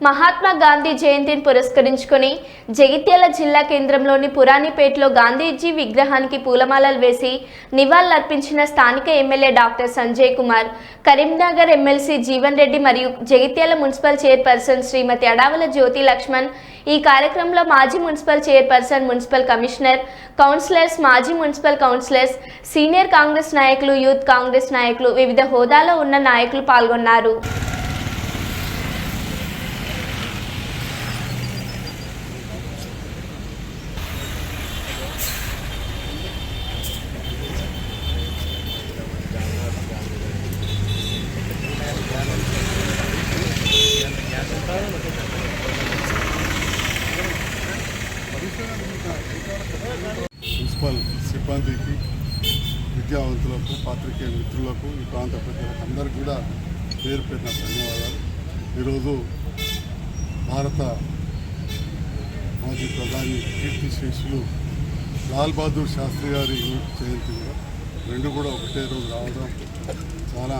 మహాత్మా గాంధీ జయంతిని పురస్కరించుకుని జగిత్యాల జిల్లా కేంద్రంలోని పురాణిపేటలో గాంధీజీ విగ్రహానికి పూలమాలలు వేసి నివాళులర్పించిన స్థానిక MLA doctor Sanjay Kumar Karimnagar MLC Jeevan Reddy మరియు జగిత్యాల మున్సిపల్ చైర్పర్సన్ శ్రీమతి అడావల జ్యోతి లక్ష్మణ్ ఈ కార్యక్రమంలో మాజీ municipal chairperson municipal commissioner councillors మాజీ మున్సిపల్ కౌన్సిలర్స్ సీనియర్ కాంగ్రెస్ నాయకులు యూత్ కాంగ్రెస్ నాయకులు వివిధ హోదాలో ఉన్న నాయకులు పాల్గొన్నారు. మున్సిపల్ సిబ్బందికి విద్యావంతులకు పాత్రికేయ మిత్రులకు ఈ ప్రాంత ప్రజలకు అందరికీ కూడా పేరు పెట్టిన ధన్యవాదాలు. ఈరోజు భారత మాజీ ప్రధాని కీర్తి శేషులు లాల్ బహదూర్ శాస్త్రి గారి జయంతి కూడా. రెండు కూడా ఒకటే రోజు రావడం చాలా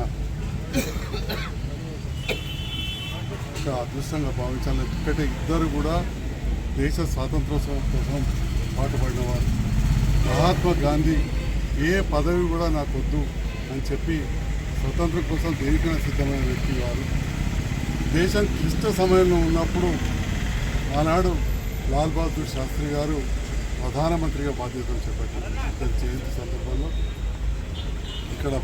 అదృష్టంగా భావించాలి ఎందుకంటే ఇద్దరు కూడా దేశ స్వాతంత్రోత్సవం కోసం పాటుపడిన వారు. మహాత్మా గాంధీ ఏ పదవి కూడా నాకు వద్దు అని చెప్పి స్వతంత్రం కోసం దేనికైనా సిద్ధమైన వ్యక్తి వారు. దేశం క్లిష్ట సమయంలో ఉన్నప్పుడు ఆనాడు లాల్ బహదూర్ శాస్త్రి గారు ప్రధానమంత్రిగా బాధ్యతలు చేపట్టారు. ఇద్దరి జయంతి సందర్భంలో ఇక్కడ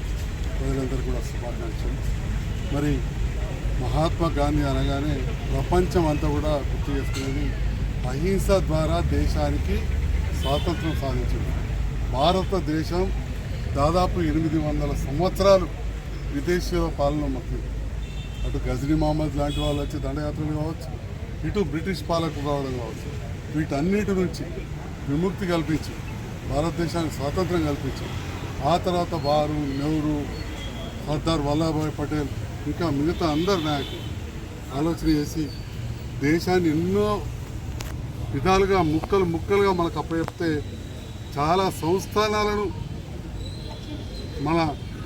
ప్రజలందరూ కూడా శుభాకాంక్షలు. మరి మహాత్మా గాంధీ అనగానే ప్రపంచం అంతా కూడా గుర్తు చేసుకునేది అహింస ద్వారా దేశానికి స్వాతంత్రం సాధించింది. భారతదేశం దాదాపు ఎనిమిది వందల సంవత్సరాలు విదేశీయుల పాలన మొత్తం అటు గజనీ మహమ్మద్ లాంటి వాళ్ళు వచ్చి దండయాత్రలు కావచ్చు ఇటు బ్రిటిష్ పాలకులు రావడం కావచ్చు వీటన్నిటి నుంచి విముక్తి కల్పించి భారతదేశానికి స్వాతంత్రం కల్పించి ఆ తర్వాత వారు నెహ్రూ సర్దార్ వల్లభాయ్ పటేల్ ఇంకా మిగతా అందరు నాకు ఆలోచన చేసి దేశాన్ని ఎన్నో విధాలుగా ముక్కలు ముక్కలుగా మనకు అప్పచెప్తే చాలా సంస్థానాలను మన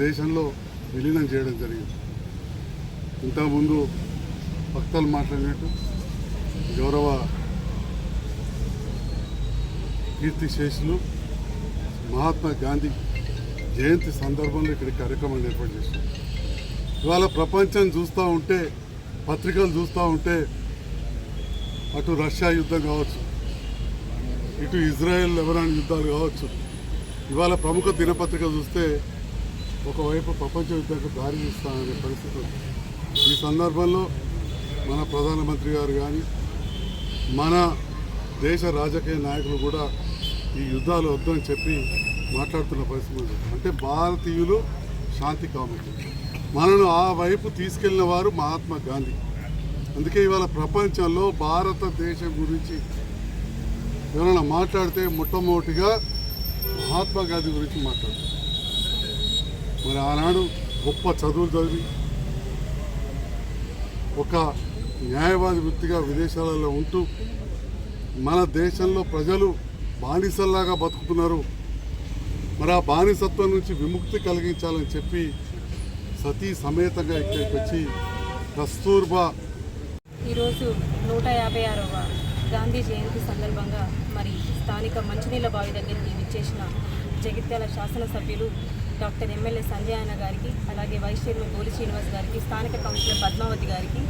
దేశంలో విలీనం చేయడం జరిగింది. ఇంతకుముందు భక్తులు మాట్లాడినట్టు గౌరవ కీర్తి శేషులు మహాత్మా గాంధీ జయంతి సందర్భంలో ఇక్కడ కార్యక్రమాన్ని ఏర్పాటు చేశారు. ఇవాళ ప్రపంచం చూస్తూ ఉంటే పత్రికలు చూస్తూ ఉంటే అటు రష్యా యుద్ధం కావచ్చు ఇటు ఇజ్రాయెల్ లెబనాన్ యుద్ధాలు కావచ్చు ఇవాళ ప్రముఖ దినపత్రిక చూస్తే ఒకవైపు ప్రపంచ యుద్ధానికి దారి తీస్తామనే పరిస్థితి ఈ సందర్భంలో మన ప్రధానమంత్రి గారు కానీ మన దేశ రాజకీయ నాయకులు కూడా ఈ యుద్ధాలు వద్దని చెప్పి మాట్లాడుతున్న పరిస్థితి అంటే భారతీయులు శాంతి కాముకులు మనను ఆ వైపు తీసుకెళ్ళిన వారు మహాత్మా గాంధీ. అందుకే ఇవాళ ప్రపంచంలో భారతదేశం గురించి ఎవరైనా మాట్లాడితే మొట్టమొదటిగా మహాత్మా గాంధీ గురించి మాట్లాడతారు. మరి ఆనాడు గొప్ప చదువులు చదివి ఒక న్యాయవాది వృత్తిగా విదేశాలలో ఉంటూ మన దేశంలో ప్రజలు బానిసల్లాగా బతుకుతున్నారు. మరి ఆ బానిసత్వం నుంచి విముక్తి కలిగించాలని చెప్పి సతీ సమేతంగా ఇక్కడికి వచ్చి కస్తూర్బా ఈరోజు నూట యాభై ఆరవ గాంధీ జయంతి సందర్భంగా మరి స్థానిక మంచినీళ్ళ బావి దగ్గరికి విచ్చేసిన జగిత్యాల శాసనసభ్యులు డాక్టర్ ఎమ్మెల్యే సంజయ్ అన్న గారికి అలాగే వైస్ చైర్మన్ గోలి శ్రీనివాస్ గారికి స్థానిక కౌన్సిలర్ పద్మావతి గారికి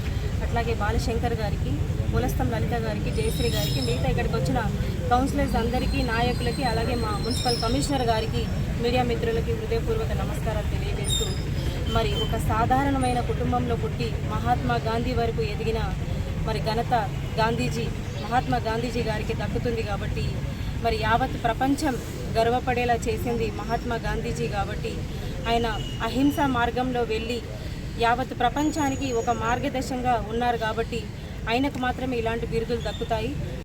అట్లాగే బాలశంకర్ గారికి ములస్తం లలిత గారికి జయశ్రీ గారికి మిగతా ఇక్కడికి వచ్చిన కౌన్సిలర్స్ అందరికీ నాయకులకి అలాగే మా మున్సిపల్ కమిషనర్ గారికి మీడియా మిత్రులకి హృదయపూర్వక నమస్కారాలు తెలియజేస్తూ మరి ఒక సాధారణమైన కుటుంబంలో పుట్టి మహాత్మా గాంధీ వరకు ఎదిగిన మరి ఘనత గాంధీజీ మహాత్మా గాంధీజీ గారికి దక్కుతుంది కాబట్టి మరి యావత్ ప్రపంచం గర్వపడేలా చేసింది మహాత్మా గాంధీజీ కాబట్టి ఆయన అహింస మార్గంలో వెళ్ళి యావత్ ప్రపంచానికి ఒక మార్గదర్శంగా ఉన్నారు కాబట్టి ఆయనకు మాత్రమే ఇలాంటి బిరుదులు దక్కుతాయి.